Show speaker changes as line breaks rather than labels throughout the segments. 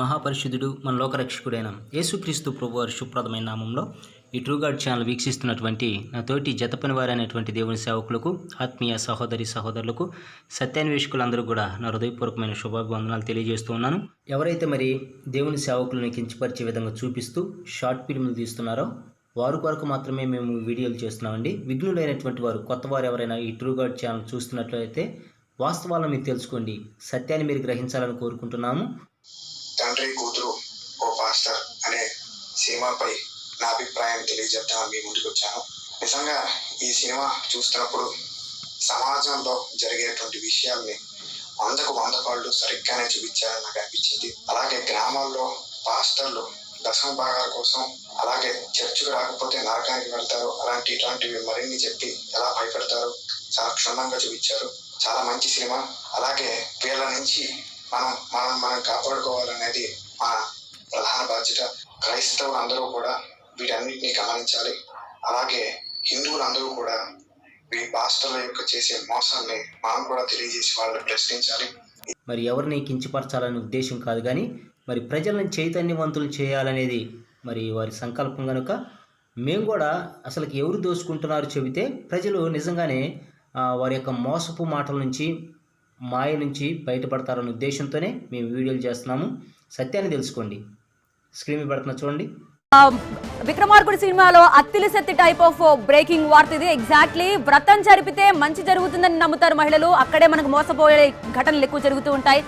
మహాపరిశుద్ధుడు మన లోకరక్షకుడైన యేసుక్రీస్తు ప్రభు వారి శుభ్రదమైన నామంలో ఈ ట్రూగార్డ్ ఛానల్ వీక్షిస్తున్నటువంటి నా తోటి జతపని వారైనటువంటి దేవుని సేవకులకు ఆత్మీయ సహోదరి సహోదరులకు సత్యాన్వేషకులందరూ కూడా నా హృదయపూర్వకమైన శుభాభివందనాలు తెలియజేస్తూ ఉన్నాను. ఎవరైతే మరి దేవుని సేవకులను కించపరిచే విధంగా చూపిస్తూ షార్ట్ ఫిల్మ్లు తీస్తున్నారో వారి కొరకు మాత్రమే మేము వీడియోలు చేస్తున్నామండి. విఘ్నులైనటువంటి వారు కొత్త వారు ఎవరైనా ఈ ట్రూగార్డ్ ఛానల్ చూస్తున్నట్లయితే వాస్తవాలను మీరు తెలుసుకోండి. సత్యాన్ని మీరు గ్రహించాలని కోరుకుంటున్నాము.
తండ్రి కూతురు ఓ పాస్టర్ అనే సినిమాపై నా అభిప్రాయం తెలియజెప్తాను మీ ముందుకు వచ్చాను. నిజంగా ఈ సినిమా చూస్తున్నప్పుడు సమాజంలో జరిగేటువంటి విషయాల్ని వందకు వంద పాళ్ళు సరిగ్గానే చూపించారని నాకు అనిపించింది. అలాగే గ్రామాల్లో పాస్టర్లు దశమ భాగాల కోసం అలాగే చర్చికి రాకపోతే నరకానికి వెళ్తారు. అలాంటి ఇట్లాంటివి మరిన్ని చెప్పి ఎలా భయపెడతారు? చాలా క్షుణ్ణంగా చూపించారు. చాలా మంచి సినిమా. అలాగే వీళ్ళ నుంచి మనం మనం మనం కాపాడుకోవాలనేది మన ప్రధాన బాధ్యత. క్రైస్తవులు అందరూ కూడా వీటన్నిటిని గమనించాలి. అలాగే హిందువులందరూ కూడా మీ పాస్టర్ల యొక్క చేసే మోసాన్ని మనం కూడా తెలియజేసి వాళ్ళని ప్రశ్నించాలి.
మరి ఎవరిని కించపరచాలనే ఉద్దేశం కాదు కానీ మరి ప్రజలను చైతన్యవంతులు చేయాలనేది మరి వారి సంకల్పం కనుక మేము కూడా అసలుకి ఎవరు దోచుకుంటున్నారు చెబితే ప్రజలు నిజంగానే వారి యొక్క మోసపు మాటల నుంచి మాయ నుంచి బయటపడతారనే ఉద్దేశంతోనే మేము వీడియోలు చేస్తున్నాము. సత్యాన్ని తెలుసుకోండి. స్క్రీన్ పడుతున్నా చూడండి.
విక్రమార్కుడు సినిమాలో Attili Shakti type of breaking వార్త ఇది. ఎగ్జాక్ట్లీ వ్రతం జరిపితే మంచి జరుగుతుందని నమ్ముతారు మహిళలు. అక్కడే మనకు మోసపోయే ఘటనలు ఎక్కువ జరుగుతూ ఉంటాయి.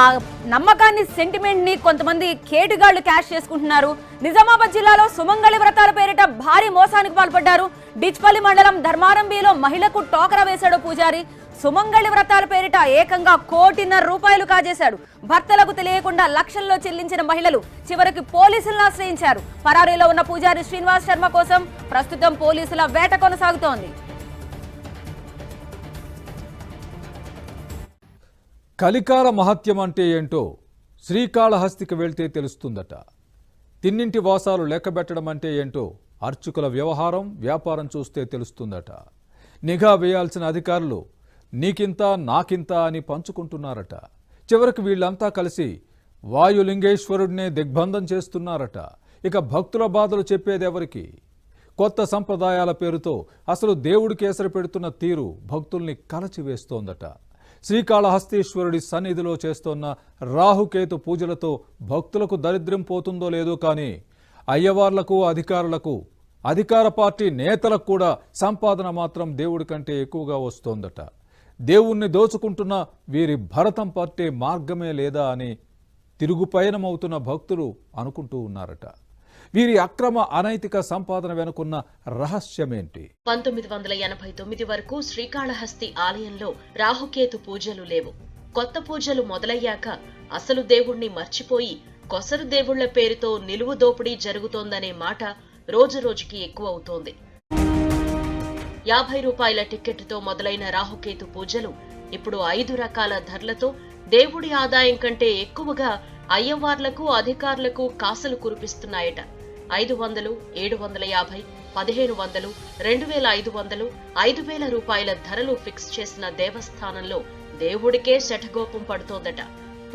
ఆ నమ్మకాన్ని సెంటిమెంట్ని కొంతమంది కేటుగాళ్ళు క్యాష్ చేసుకుంటున్నారు. నిజామాబాద్ జిల్లాలో సుమంగళి వ్రతాల పేరిట భారీ మోసానికి పాల్పడ్డారు. డిచ్పల్లి మండలం ధర్మారంభిలో మహిళకు టోకరా వేశాడు పూజారి. సుమంగళి వ్రతాల పేరిట ఏకంగా కోటిన్నర రూపాయలు కాజేశాడు. భర్తలకు తెలియకుండా లక్షల్లో చెల్లించిన మహిళలు చివరికి పోలీసులను ఆశ్రయించారు. పరారీలో ఉన్న పూజారి శ్రీనివాస్ శర్మ కోసం ప్రస్తుతం పోలీసుల వేట కొనసాగుతోంది.
కలికాల మహత్యం అంటే ఏంటో శ్రీకాళహస్తికి వెళ్తే తెలుస్తుందట. తిన్నింటి వాసాలు లెక్కబెట్టడం అంటే ఏంటో అర్చకుల వ్యవహారం వ్యాపారం చూస్తే తెలుస్తుందట. నిఘా వేయాల్సిన అధికారులు నీకింత నాకింత అని పంచుకుంటున్నారట. చివరికి వీళ్ళంతా కలిసి వాయులింగేశ్వరుడినే దిగ్బంధం చేస్తున్నారట. ఇక భక్తుల బాధలు చెప్పేదెవరికి? కొత్త సంప్రదాయాల పేరుతో అసలు దేవుడి కేసరి పెడుతున్న తీరు భక్తుల్ని కలచివేస్తోందట. శ్రీకాళహస్తీశ్వరుడి సన్నిధిలో చేస్తోన్న రాహుకేతు పూజలతో భక్తులకు దరిద్రం పోతుందో లేదో కానీ అయ్యవార్లకు అధికారులకు అధికార పార్టీ నేతలకు కూడా సంపాదన మాత్రం దేవుడి కంటే ఎక్కువగా వస్తోందట. దేవుణ్ణి దోచుకుంటున్న వీరి భరతం పట్టే మార్గమే లేదా అని తిరుగుపయనమవుతున్న భక్తులు అనుకుంటూ ఉన్నారట. వీరి అక్రమ అనైతిక సంపాదన వెనుకున్న రహస్యమేంటి?
పంతొమ్మిది వందల ఎనభై తొమ్మిది వరకు శ్రీకాళహస్తి ఆలయంలో రాహుకేతు పూజలు లేవు. కొత్త పూజలు మొదలయ్యాక అసలు దేవుణ్ణి మర్చిపోయి కొసరు దేవుళ్ళ పేరుతో నిలువు దోపిడీ జరుగుతోందనే మాట రోజురోజుకి ఎక్కువ అవుతోంది యాభై రూపాయల టిక్కెట్తో మొదలైన రాహుకేతు పూజలు ఇప్పుడు ఐదు రకాల ధరలతో దేవుడి ఆదాయం కంటే ఎక్కువగా అయ్యవార్లకు అధికారులకు కాసులు కురిపిస్తున్నాయట. ఐదు వందలు ఏడు వందల యాభై పదిహేను వందలు రెండు వేల ఐదు వందలు ఐదు వేల రూపాయల ధరలు ఫిక్స్ చేసిన దేవస్థానంలో దేవుడికే శఠగోపం పడుతోందట.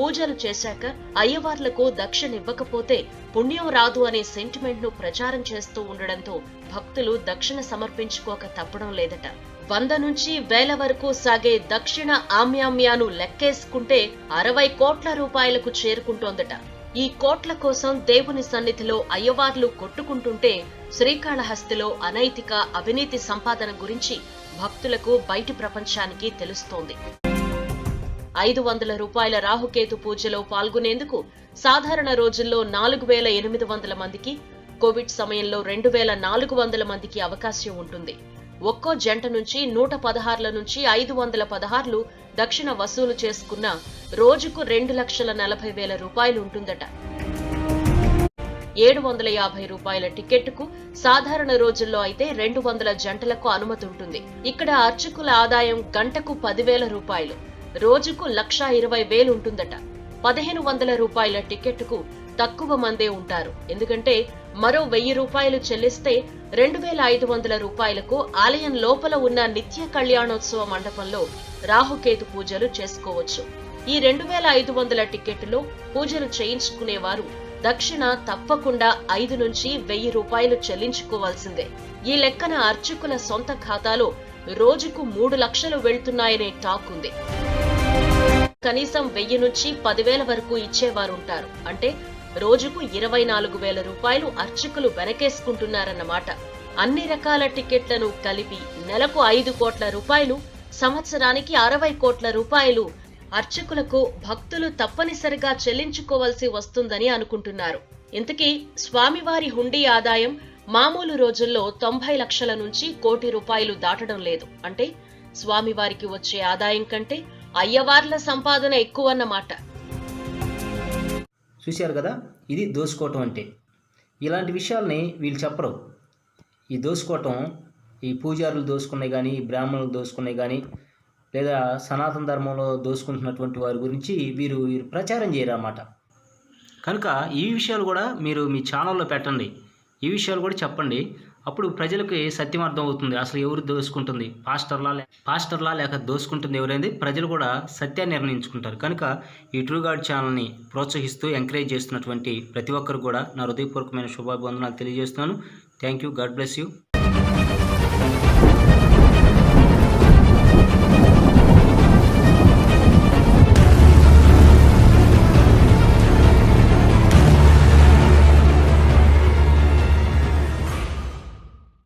పూజలు చేశాక అయ్యవార్లకు దక్షనివ్వకపోతే పుణ్యం రాదు అనే సెంటిమెంట్ను ప్రచారం చేస్తూ ఉండడంతో భక్తులు దక్షిణ సమర్పించుకోక తప్పడం లేదట. వంద నుంచి వేల వరకు సాగే దక్షిణ ఆమ్యామ్యాను లెక్కేసుకుంటే అరవై కోట్ల రూపాయలకు చేరుకుంటోందట. ఈ కోట్ల కోసం దేవుని సన్నిధిలో అయ్యవార్లు కొట్టుకుంటుంటే శ్రీకాళహస్తిలో అనైతిక అవినీతి సంపాదన గురించి భక్తులకు బయటి ప్రపంచానికి తెలుస్తోంది. ఐదు వందల రూపాయల రాహుకేతు పూజలో పాల్గొనేందుకు సాధారణ రోజుల్లో నాలుగు వేల ఎనిమిది వందల మందికి కోవిడ్ సమయంలో రెండు వేల నాలుగు వందల మందికి అవకాశం ఉంటుంది. ఒక్కో జంట నుంచి నూట పదహారుల నుంచి ఐదు వందల పదహారులు దక్షిణ వసూలు చేసుకున్న రోజుకు రెండు లక్షల నలభై వేల రూపాయలు ఉంటుందట. ఏడు వందల యాభై రూపాయల టికెట్కు సాధారణ రోజుల్లో అయితే రెండు వందల జంటలకు అనుమతి ఉంటుంది. ఇక్కడ అర్చకుల ఆదాయం గంటకు పదివేల రూపాయలు. రోజుకు లక్షా ఇరవై వేలు ఉంటుందట. పదిహేను వందల రూపాయల టికెట్కు తక్కువ మందే ఉంటారు. ఎందుకంటే మరో వెయ్యి రూపాయలు చెల్లిస్తే రెండు వేల ఐదు వందల రూపాయలకు ఆలయం లోపల ఉన్న నిత్య కళ్యాణోత్సవ మండపంలో రాహుకేతు పూజలు చేసుకోవచ్చు. ఈ రెండు వేల ఐదు వందల టికెట్లో పూజలు చేయించుకునేవారు దక్షిణ తప్పకుండా ఐదు నుంచి వెయ్యి రూపాయలు చెల్లించుకోవాల్సిందే. ఈ లెక్కన అర్చకుల సొంత ఖాతాలో రోజుకు మూడు లక్షలు వెళ్తున్నాయనే టాక్ ఉంది. కనీసం వెయ్యి నుంచి పదివేల వరకు ఇచ్చేవారుంటారు. అంటే రోజుకు ఇరవై నాలుగు వేల రూపాయలు అర్చకులు వెనకేసుకుంటున్నారన్నమాట. అన్ని రకాల టికెట్లను కలిపి నెలకు ఐదు కోట్ల రూపాయలు సంవత్సరానికి అరవై కోట్ల రూపాయలు అర్చకులకు భక్తులు తప్పనిసరిగా చెల్లించుకోవాల్సి వస్తుందని అనుకుంటున్నారు. ఇంతకీ స్వామివారి హుండీ ఆదాయం మామూలు రోజుల్లో తొంభై లక్షల నుంచి కోటి రూపాయలు దాటడం లేదు. అంటే స్వామివారికి వచ్చే ఆదాయం కంటే అయ్యవార్ల సంపాదన ఎక్కువ అన్నమాట
చూశారు కదా? ఇది దోసుకోవటం అంటే. ఇలాంటి విషయాల్ని వీళ్ళు చెప్పరు. ఈ దోసుకోవటం ఈ పూజారులు దోసుకున్నాయి కానీ ఈ బ్రాహ్మణులు దోసుకున్నాయి కానీ లేదా సనాతన ధర్మంలో దోసుకుంటున్నటువంటి వారి గురించి వీరు వీరు ప్రచారం చేయరు అన్నమాట కనుక ఈ విషయాలు కూడా మీరు మీ ఛానల్లో పెట్టండి. ఈ విషయాలు కూడా చెప్పండి. అప్పుడు ప్రజలకి సత్యం అర్థం అవుతుంది అసలు ఎవరు దోసుకుంటుంది? పాస్టర్లా పాస్టర్లా లేక దోసుకుంటుంది ఎవరైంది? ప్రజలు కూడా సత్యాన్ని నిర్ణయించుకుంటారు. కనుక ఈ ట్రూ గాడ్ ఛానల్ని ప్రోత్సహిస్తూ ఎంకరేజ్ చేస్తున్నటువంటి ప్రతి ఒక్కరు కూడా నా హృదయపూర్వకమైన శుభాభివందనాలు తెలియజేస్తున్నాను. Thank you God bless you